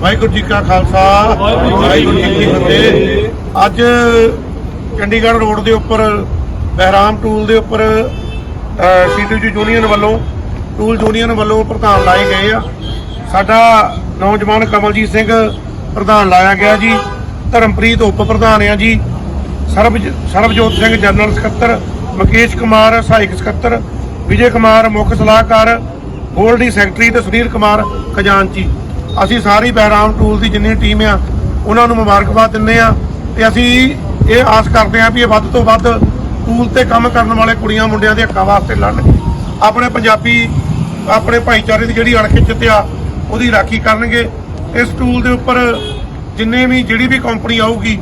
ਵਾਹਿਗੁਰੂ ਜੀ ਕਾ ਖਾਲਸਾ ਵਾਹਿਗੁਰੂ ਜੀ ਕੀ ਫਤਿਹ। ਅੱਜ ਚੰਡੀਗੜ੍ਹ ਰੋਡ ਦੇ ਉੱਪਰ ਬਹਿਰਾਮ ਟੂਲ ਦੇ ਉੱਪਰ ਸੀਟੀਯੂ ਯੂਨੀਅਨ ਵੱਲੋਂ ਟੂਲ ਯੂਨੀਅਨ ਵੱਲੋਂ ਪ੍ਰਧਾਨ ਲਾਏ ਗਏ ਆ। ਸਾਡਾ ਨੌਜਵਾਨ ਕਮਲਜੀਤ ਸਿੰਘ ਪ੍ਰਧਾਨ ਲਾਇਆ ਗਿਆ ਜੀ। ਧਰਮਪ੍ਰੀਤ ਉਪ ਪ੍ਰਧਾਨ ਆ ਜੀ। ਸਰਬ ਸਰਬਜੋਤ ਸਿੰਘ ਜਨਰਲ ਸਕੱਤਰ ਮੁਕੇਸ਼ ਕੁਮਾਰ ਸਹਾਇਕ ਸਕੱਤਰ ਵਿਜੇ ਕੁਮਾਰ ਮੁੱਖ ਸਲਾਹਕਾਰ ਗੋਲਡੀ ਸੈਕਟਰੀ ਤੇ ਸੁਨੀਲ ਕੁਮਾਰ ਖਜ਼ਾਨਚੀ। ਅਸੀਂ ਸਾਰੀ ਬਹਿਰਾਮ ਟੂਲ ਦੀ ਜਿੰਨੀ ਟੀਮ ਆ, ਉਹਨਾਂ ਨੂੰ ਮੁਬਾਰਕਬਾਦ ਦਿੰਦੇ ਆ ਤੇ ਅਸੀਂ ਇਹ ਆਸ ਕਰਦੇ ਆ ਵੀ ਇਹ ਵੱਧ ਤੋਂ ਵੱਧ ਟੂਲ ਤੇ ਕੰਮ ਕਰਨ ਵਾਲੇ ਕੁੜੀਆਂ ਮੁੰਡਿਆਂ ਦੇ ਹੱਕਾਂ ਵਾਸਤੇ ਲੜਨਗੇ ਆਪਣੇ ਪੰਜਾਬੀ, ਆਪਣੇ ਭਾਈਚਾਰੇ ਦੀ ਜਿਹੜੀ ਅਣਖਿੱਚਤ ਆ, ਉਹਦੀ ਰਾਖੀ ਕਰਨਗੇ। ਇਸ ਟੂਲ ਦੇ ਉੱਪਰ ਜਿੰਨੇ ਵੀ, ਜਿਹੜੀ ਵੀ ਕੰਪਨੀ ਆਊਗੀ,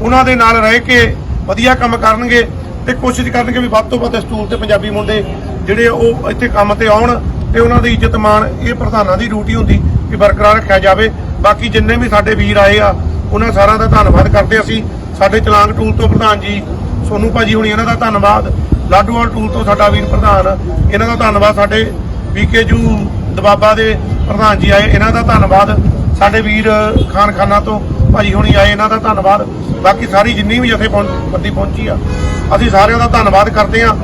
ਉਹਨਾਂ ਦੇ ਨਾਲ ਰਹਿ ਕੇ ਵਧੀਆ ਕੰਮ ਕਰਨਗੇ ਤੇ ਕੋਸ਼ਿਸ਼ ਕਰਨਗੇ ਵੀ ਵੱਧ ਤੋਂ ਵੱਧ ਇਸ ਟੂਲ ਤੇ ਪੰਜਾਬੀ ਮੁੰਡੇ ਜਿਹੜੇ ਉਹ ਇੱਥੇ ਕੰਮ ਤੇ ਆਉਣ ਤੇ ਉਹਨਾਂ ਦੀ ਇੱਜ਼ਤ ਮਾਣ, ਇਹ ਪ੍ਰਧਾਨਾਂ ਦੀ ਡਿਊਟੀ ਹੁੰਦੀ। ਕਿ ਬਰਕਰਾਰ ਰੱਖਿਆ ਜਾਵੇ। ਬਾਕੀ ਜਿੰਨੇ ਵੀ ਸਾਡੇ ਵੀਰ ਆਏ ਆ, ਉਹਨਾਂ ਸਾਰਿਆਂ ਦਾ ਧੰਨਵਾਦ ਕਰਦੇ ਅਸੀਂ। ਸਾਡੇ ਚਲਾਂਗ ਟੂਲ ਤੋਂ ਪ੍ਰਧਾਨ ਜੀ, ਸੋਨੂ ਭਾਜੀ ਹੁਣੀ, ਇਹਨਾਂ ਦਾ ਧੰਨਵਾਦ। ਲਾਡੂਵਾਲ ਟੂਲ ਤੋਂ ਸਾਡਾ ਵੀਰ ਪ੍ਰਧਾਨ, ਇਹਨਾਂ ਦਾ ਧੰਨਵਾਦ। ਸਾਡੇ ਵੀਕੇਜੂ ਦਬਾਬਾ ਦੇ ਪ੍ਰਧਾਨ ਜੀ ਆਏ, ਇਹਨਾਂ ਦਾ ਧੰਨਵਾਦ। ਸਾਡੇ ਵੀਰ ਖਾਨ ਖਾਨਾ ਤੋਂ ਭਾਜੀ ਹੁਣੀ ਆਏ, ਇਹਨਾਂ ਦਾ ਧੰਨਵਾਦ। ਬਾਕੀ ਸਾਰੀ ਜਿੰਨੀ ਵੀ ਜਥੇਬੰਦੀ ਪਹੁੰਚੀ ਆ, ਅਸੀਂ ਸਾਰਿਆਂ ਦਾ ਧੰਨਵਾਦ ਕਰਦੇ ਆ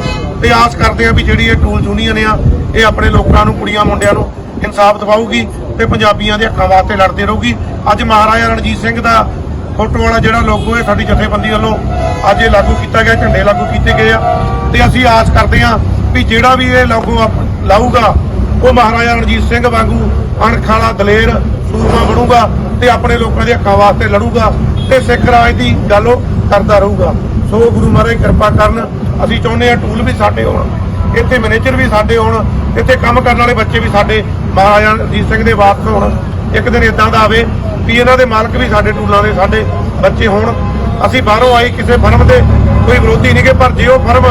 ਤੇ ਆਸ ਕਰਦੇ ਆ ਵੀ ਜਿਹੜੀ ਇਹ ਟੂਲ ਯੂਨੀਅਨ ਆ, ਇਹ ਆਪਣੇ ਲੋਕਾਂ ਨੂੰ, ਕੁੜੀਆਂ ਮੁੰਡਿਆਂ ਨੂੰ ਇਨਸਾਫ ਦਿਵਾਊਗੀ। ਤੇ ਪੰਜਾਬੀਆਂ ਦੇ ਹੱਕਾਂ ਵਾਸਤੇ ਲੜਦੇ ਰਹੂਗੀ। ਅੱਜ ਮਹਾਰਾਜਾ ਰਣਜੀਤ ਸਿੰਘ ਦਾ ਫੋਟੋ ਵਾਲਾ ਜਿਹੜਾ ਲੋਗੋ ਹੈ ਸਾਡੀ ਜਥੇਬੰਦੀ ਵੱਲੋਂ ਅੱਜ ਇਹ ਲਾਗੂ ਕੀਤਾ ਗਿਆ, ਝੰਡੇ ਲਾਗੂ ਕੀਤੇ ਗਏ ਆ। ਤੇ ਅਸੀਂ ਆਸ ਕਰਦੇ ਹਾਂ ਵੀ ਜਿਹੜਾ ਵੀ ਇਹ ਲੋਗੋ ਲਾਊਗਾ, ਉਹ ਮਹਾਰਾਜਾ ਰਣਜੀਤ ਸਿੰਘ ਵਾਂਗੂ ਅਣਖਾਲਾ ਦਲੇਰ ਸੂਰਮਾ ਬਣੂਗਾ ਤੇ ਆਪਣੇ ਲੋਕਾਂ ਦੇ ਹੱਕਾਂ ਵਾਸਤੇ ਲੜੂਗਾ ਤੇ ਸਿੱਖ ਰਾਜ ਦੀ ਗੱਲ ਉਹ ਕਰਦਾ ਰਹੂਗਾ। ਸੋ ਗੁਰੂ ਮਹਾਰਾਜ ਕਿਰਪਾ ਕਰਨ ਅਸੀਂ ਚਾਹੁੰਦੇ ਆ ਟੂਲ ਵੀ ਸਾਡੇ ਹੋਣ, ਇੱਥੇ ਮੈਨੇਜਰ ਵੀ ਸਾਡੇ ਹੋਣ, ਇੱਥੇ ਕੰਮ ਕਰਨ ਵਾਲੇ ਬੱਚੇ ਵੀ ਸਾਡੇ ਮਹਾਰਾਜਾ ਰਣਜੀਤ ਸਿੰਘ ਦੇ ਵਾਪਸ ਹੋਣ। ਇੱਕ ਦਿਨ ਇਦਾਂ ਦਾ ਆਵੇ ਵੀ ਇਹਨਾਂ ਦੇ ਮਾਲਕ ਵੀ ਸਾਡੇ ਟੂਲਾਂ ਦੇ, ਸਾਡੇ ਬੱਚੇ ਹੋਣ। ਅਸੀਂ ਬਾਹਰੋਂ ਆਈ ਕਿਸੇ ਫਰਮ ਦੇ ਕੋਈ ਵਿਰੋਧੀ ਨਹੀਂ ਨਹੀਂਗੇ ਪਰ ਜੇ ਉਹ ਫਰਮ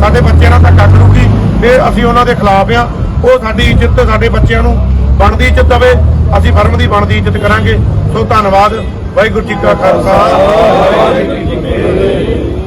ਸਾਡੇ ਬੱਚਿਆਂ ਨਾਲ ਧੱਕਾ ਕਰੂਗੀ, ਫਿਰ ਅਸੀਂ ਉਹਨਾਂ ਦੇ ਖਿਲਾਫ ਆ। ਉਹ ਸਾਡੀ ਇੱਜ਼ਤ ਸਾਡੇ ਬੱਚਿਆਂ ਨੂੰ ਬਣਦੀ ਇੱਜ਼ਤ ਦੇਵੇ। ਅਸੀਂ ਫਰਮ ਦੀ ਬਣਦੀ ਇੱਜ਼ਤ ਕਰਾਂਗੇ। ਸੋ ਧੰਨਵਾਦ। ਵਾਹਿਗੁਰੂ ਜੀ ਕਾ ਖਾਲਸਾ। ਵਾਹਿਗੁਰੂ ਜੀ ਕੀ ਫਤਿਹ